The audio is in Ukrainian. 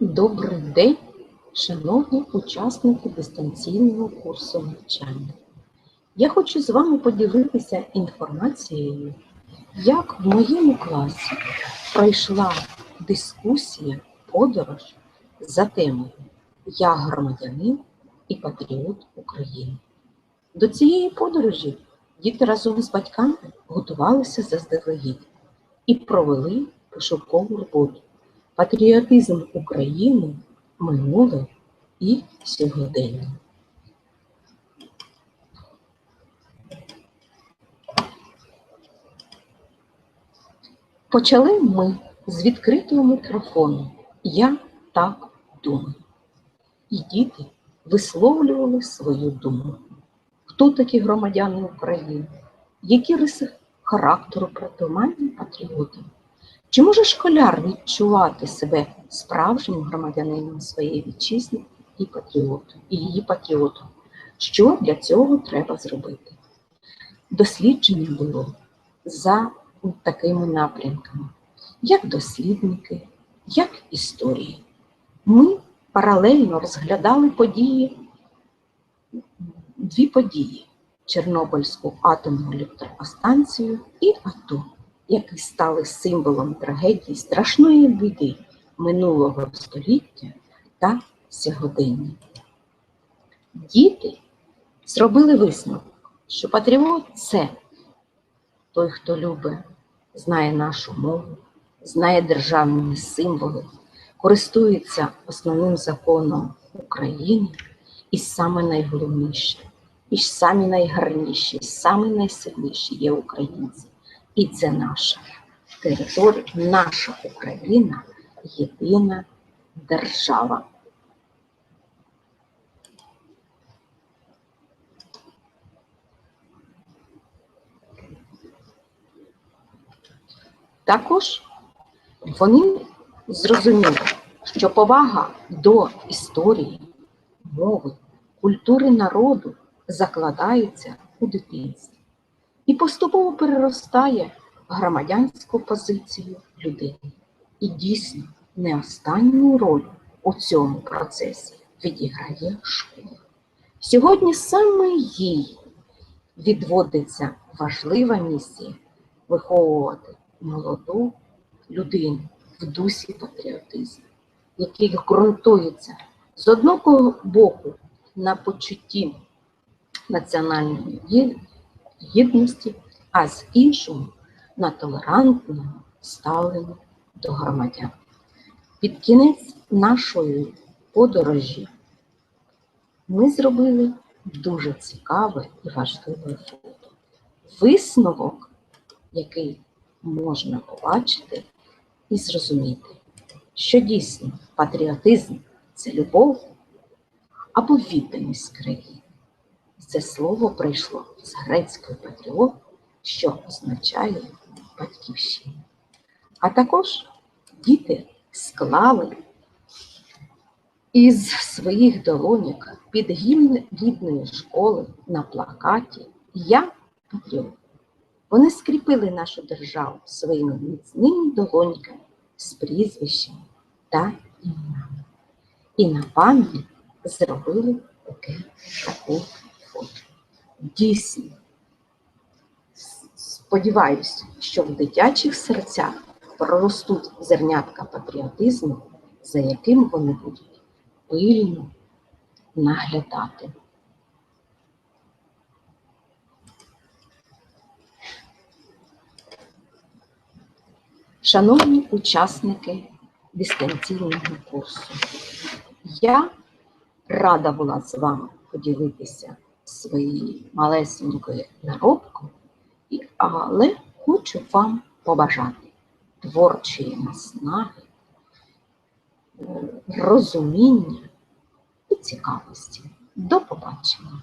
Добрий день, шановні учасники дистанційного курсу навчання. Я хочу з вами поділитися інформацією, як в моєму класі пройшла дискусія, подорож за темою Я громадянин і патріот України. До цієї подорожі діти разом з батьками готувалися заздалегідь і провели пошукову роботу. Патріотизм України минуле і сьогодення. Почали ми з відкритого мікрофону. Я так думаю. І діти висловлювали свою думку. Хто такі громадяни України? Які риси характеру притаманні патріотам? Чи може школяр відчувати себе справжнім громадянином своєї вітчизни і патріотом, і її патріотом? Що для цього треба зробити? Дослідження було за такими напрямками, як дослідники, як історії. Ми паралельно розглядали події, дві події: Чорнобильську атомну електростанцію і АТО які стали символом трагедії страшної біди минулого століття та сьогодення. Діти зробили висновок, що патріот це той, хто любить, знає нашу мову, знає державні символи, користується основним законом України і саме найголовніше, і самі найгарніші, самі найсильніші є українці. І це наша територія, наша Україна єдина держава. Також вони зрозуміли, що повага до історії, мови, культури народу закладається у дитинстві і поступово переростає в громадянську позицію людини. І дійсно не останню роль у цьому процесі відіграє школа. Сьогодні саме їй відводиться важлива місія виховувати молоду людину в дусі патріотизму, який ґрунтується з одного боку на почутті національної гідності, а з іншого на толерантному ставленні до громадян. Під кінець нашої подорожі ми зробили дуже цікаве і важливе фото. Висновок, який можна побачити і зрозуміти, що дійсно патріотизм це любов або відданість країни. Це слово прийшло з грецької патріот, що означає батьківщина. А також діти склали із своїх долоньок під рідної школи на плакаті Я патріот. Вони скріпили нашу державу своїми міцними долоньками з прізвищами та іменами. І на пам'ять зробили таке таку Дійсно, сподіваюся, що в дитячих серцях проростуть зернятка патріотизму, за яким вони будуть пильно наглядати. Шановні учасники дистанційного курсу, я рада була з вами поділитися своєю малесенької наробки, але хочу вам побажати творчої наснаги, розуміння і цікавості. До побачення!